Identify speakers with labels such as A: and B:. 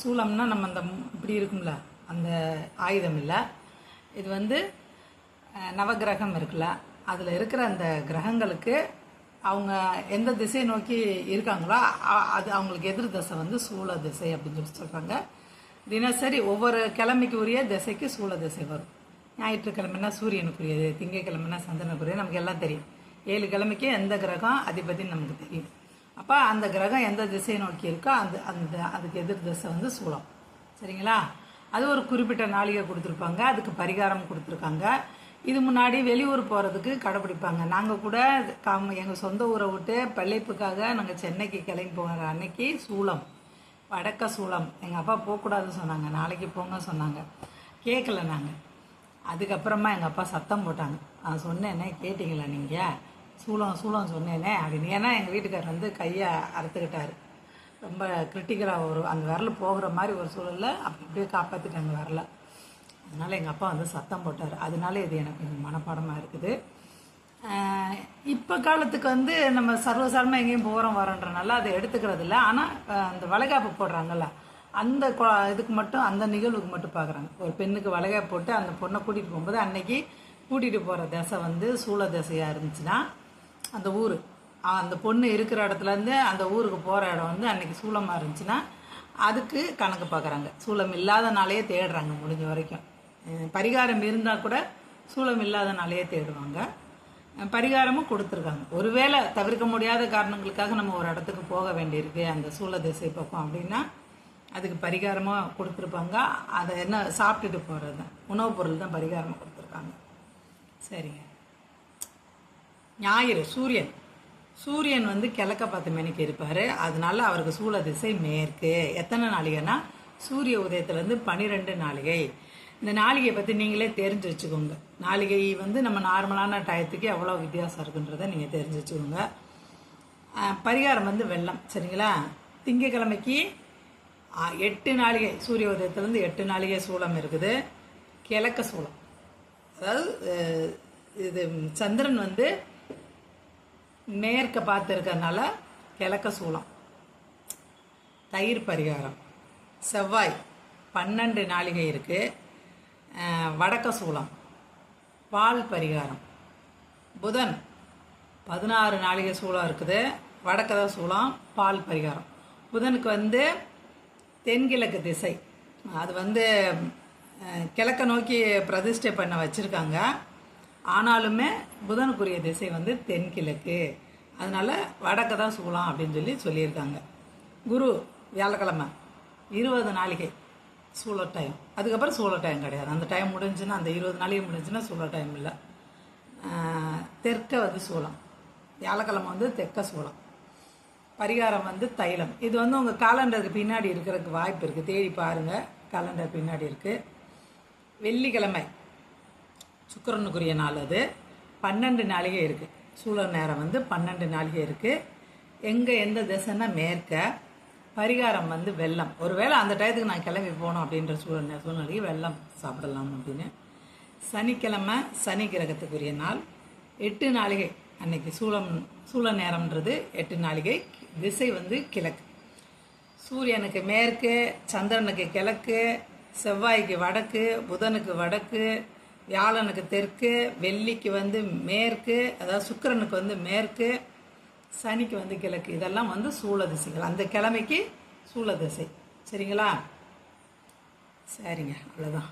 A: சூலம்னா நம்ம அந்த இப்படி இருக்கும்ல அந்த ஆயுதம் இல்லை. இது வந்து நவகிரகம் நவக்கிரகம் இருக்குல்ல. அதில் இருக்கிற அந்த கிரகங்களுக்கு அவங்க எந்த திசையை நோக்கி இருக்காங்களோ அது அவங்களுக்கு எதிர் திசை வந்து சூழ திசை அப்படின்னு சொல்லி சொல்கிறாங்க தினசரி ஒவ்வொரு கிழமைக்கு உரிய திசைக்கு சூழ திசை வரும். ஞாயிற்றுக்கிழமைனா சூரியனுக்குரியது திங்கக்கிழமைனா சந்திரனுக்குரியது நமக்கு எல்லாம் தெரியும். ஏழு கிழமைக்கு எந்த கிரகம் அதிபதின்னு நமக்கு தெரியும். அப்போ அந்த கிரகம் எந்த திசையை நோக்கி இருக்கோ அந்த அந்த அதுக்கு எதிர் திசை வந்து சூலம். சரிங்களா? அது ஒரு குறிப்பிட்ட நாளிகை கொடுத்துருப்பாங்க. அதுக்கு பரிகாரம் கொடுத்துருக்காங்க. இது முன்னாடி வெளியூர் போகிறதுக்கு கடைப்பிடிப்பாங்க நாங்கள் கூட காம் எங்கள் சொந்த ஊரை விட்டு பிழைப்புக்காக நாங்கள் சென்னைக்கு கிளம்பி போகிற அன்னைக்கு சூளம் வடக்க சூளம் எங்கள் அப்பா போகக்கூடாதுன்னு சொன்னாங்க. நாளைக்கு போங்க சொன்னாங்க. கேட்கல நாங்கள் அதுக்கப்புறமா எங்கள் அப்பா சத்தம் போட்டாங்க. நான் சொன்னேன்னே கேட்டிங்களா நீங்கள் சூளம் சூளம் சொன்னேனே. அப்படின்னு ஏன்னா எங்கள் வீட்டுக்காரர் வந்து கையை அறுத்துக்கிட்டார். ரொம்ப கிரிட்டிக்கலாக ஒரு அந்த விரல் போகிற மாதிரி ஒரு சூழலில் அப்படி அப்படியே காப்பாற்றிட்டாங்க விரல. அதனால் எங்கள் அப்பா வந்து சத்தம் போட்டார். அதனால இது எனக்கு கொஞ்சம் மனப்பாடமாக இருக்குது. இப்போ காலத்துக்கு வந்து நம்ம சர்வசாரமாக எங்கேயும் போகிறோம் வரோன்றனால அதை எடுத்துக்கிறது இல்லை. ஆனால் அந்த வளைகாப்பு போடுறாங்கல்ல அந்த இதுக்கு மட்டும் அந்த நிகழ்வுக்கு மட்டும் பார்க்குறாங்க ஒரு பெண்ணுக்கு வளைகாப்பு போட்டு அந்த பொண்ணை கூட்டிகிட்டு போகும்போது அன்னைக்கு கூட்டிகிட்டு போகிற தசை வந்து சூள தசையாக இருந்துச்சுன்னா அந்த ஊர். அந்த பொண்ணு இருக்கிற இடத்துலேருந்து அந்த ஊருக்கு போகிற இடம் வந்து அன்றைக்கி சூளமாக இருந்துச்சுன்னா அதுக்கு கணக்கு பார்க்குறாங்க சூளம் இல்லாத நாளையே தேடுறாங்க முடிஞ்ச வரைக்கும். பரிகாரம் இருந்தால் கூட சூளம் இல்லாத நாளையே தேடுவாங்க. பரிகாரமும் கொடுத்துருக்காங்க. ஒருவேளை தவிர்க்க முடியாத காரணங்களுக்காக நம்ம ஒரு இடத்துக்கு போக வேண்டியிருக்கு அந்த சூழ திசை பக்கம் அப்படின்னா அதுக்கு பரிகாரமாக கொடுத்துருப்பாங்க. அதை என்ன சாப்பிட்டுட்டு போகிறது தான் உணவுப் பொருள் தான் பரிகாரமாக கொடுத்துருக்காங்க. சரிங்க. ஞாயிறு சூரியன். சூரியன் வந்து கிழக்க பத்து மணிக்கு இருப்பார். அதனால அவருக்கு சூழ திசை மேற்கு. எத்தனை நாளிகைன்னா சூரிய உதயத்துலேருந்து பன்னிரெண்டு நாளிகை. இந்த நாளிகையை பற்றி நீங்களே தெரிஞ்சு வச்சுக்கோங்க நாளிகை வந்து நம்ம நார்மலான டயத்துக்கு எவ்வளோ வித்தியாசம் இருக்குன்றதை நீங்கள் தெரிஞ்சு வச்சுக்கோங்க பரிகாரம் வந்து வெள்ளம் சரிங்களா? திங்கக்கிழமைக்கு எட்டு நாளிகை. சூரிய உதயத்துலேருந்து எட்டு நாளிகை சூளம் இருக்குது. கிழக்க சூளம் அதாவது இது சந்திரன் வந்து மேற்க பார்த்துருக்கறதுனால கிழக்க சூளம். தயிர் பரிகாரம். செவ்வாய் பன்னெண்டு நாளிகை இருக்குது வடக்க சூளம். பால் பரிகாரம். புதன் பதினாறு நாளிகை சூளம் இருக்குது. வடக்கத சூளம் பால் பரிகாரம். புதனுக்கு வந்து தென்கிழக்கு திசை. அது வந்து கிழக்க நோக்கி பிரதிஷ்டை பண்ண வச்சுருக்காங்க. ஆனாலுமே புதனுக்குரிய திசை வந்து தென்கிழக்கு. அதனால வடக்க தான் சூழலாம் அப்படின்னு சொல்லி சொல்லியிருக்காங்க. குரு வியாழக்கிழமை இருபது நாளிகை சூழ டைம் அதுக்கப்புறம் சூழ டைம் கிடையாது. அந்த டைம் முடிஞ்சுன்னா அந்த இருபது நாளிகை முடிஞ்சுன்னா சூழ டைம் இல்லை. தெற்க வந்து சூளம் வியாழக்கிழமை வந்து தெற்க சூளம் பரிகாரம் வந்து தைலம். இது வந்து உங்கள் காலண்டருக்கு பின்னாடி இருக்கிறதுக்கு வாய்ப்பு இருக்குது தேடி பாருங்கள் காலண்டர் பின்னாடி இருக்குது வெள்ளிக்கிழமை சுக்கிரனுக்குரிய நாள் அது. பன்னெண்டு நாளிகை இருக்குது சூழ நேரம் வந்து பன்னெண்டு நாளிகை இருக்குது எங்கே எந்த திசைன்னா மேற்க. பரிகாரம் வந்து வெள்ளம். ஒருவேளை அந்த டயத்துக்கு நான் கிளம்பி போகணும் அப்படின்ற சூழல் சூழ்நிலைக்கு வெல்லம் சாப்பிடலாம் அப்படின்னு. சனிக்கிழமை சனி கிரகத்துக்குரிய நாள். எட்டு நாளிகை. அன்னைக்கு சூளம் சூழ நேரம்ன்றது எட்டு நாளிகை. திசை வந்து கிழக்கு. சூரியனுக்கு மேற்கு சந்திரனுக்கு கிழக்கு செவ்வாய்க்கு வடக்கு புதனுக்கு வடக்கு வியாழனுக்கு தெற்கு வெள்ளிக்கு வந்து மேற்கு அதாவது சுக்கிரனுக்கு வந்து மேற்கு சனிக்கு வந்து கிழக்கு. இதெல்லாம் வந்து சூழ திசைகள். அந்த கிழமைக்கு சூழ திசை. சரிங்களா? சரிங்க. அவ்வளோதான்